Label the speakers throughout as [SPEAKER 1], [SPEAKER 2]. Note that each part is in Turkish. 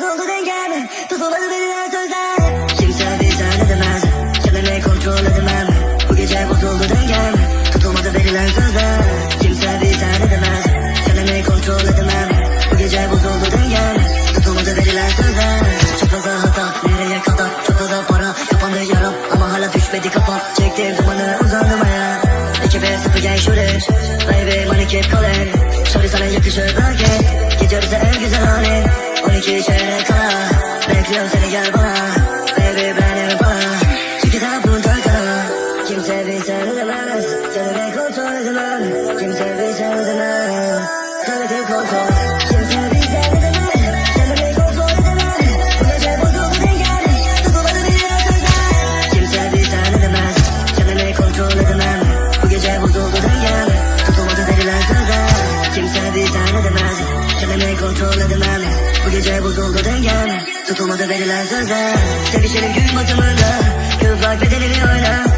[SPEAKER 1] bozuldu dengem Tutulmadı verilen sözler Kimse bize ne demez Kendimi kontrol edemem Bu gece bozuldu dengem Tutulmadı verilen sözler Kimse bize ne demez Kendimi kontrol edemem Bu gece bozuldu dengem Tutulmadı verilen sözler Çok fazla hata nereye kadar Çok fazla para kapandı yaram Ama hala düşmedi kafam Çektim dumanı uzandım ayağa İki ve sıfır gel şuraya Baby money keep calling Şöyle sana yakışır Kimse bir seni demez Seni ben kontrol Kimse bir seni demez Seni kontrol Tutulmadı kontrol edemem Bu gece bozuldu dengem Tutulmadı verilen sözler. Kimse bir seni demez Kendimi kontrol edemem Bu gece bozuldu dengem Tutulmadı verilen sözler Sevişelim gün batımında. Kıvrak bedenini oyna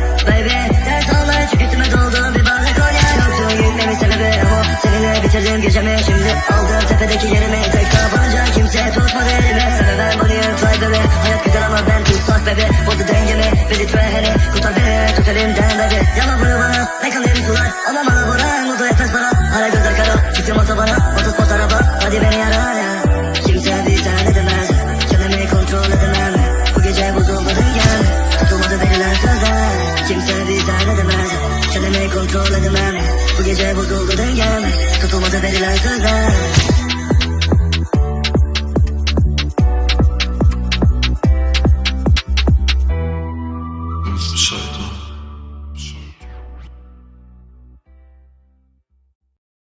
[SPEAKER 1] Tepedekilerime tek tabanca kimse tutmadı elime Sana ben bulayım saygı ve hayat güzel ama ben tutsak bebe Bozdu dengemi ve ritme hele kurtar beni tut elimden bebe Yalan bunu bana ne kalayım sular? Ama bana vuran mutlu etmez bana. Hala gözler kara çıktım ata bana otuz pot araba hadi beni ara ya. Kimse bir tane demez kendimi kontrol edemem. Bu gece bozulmadı gel tutulmadı verilen sözler. Kimse bir tane demez kendimi kontrol edemem. Bu gece bozuldu dengem Tutulmadı verilen sözler.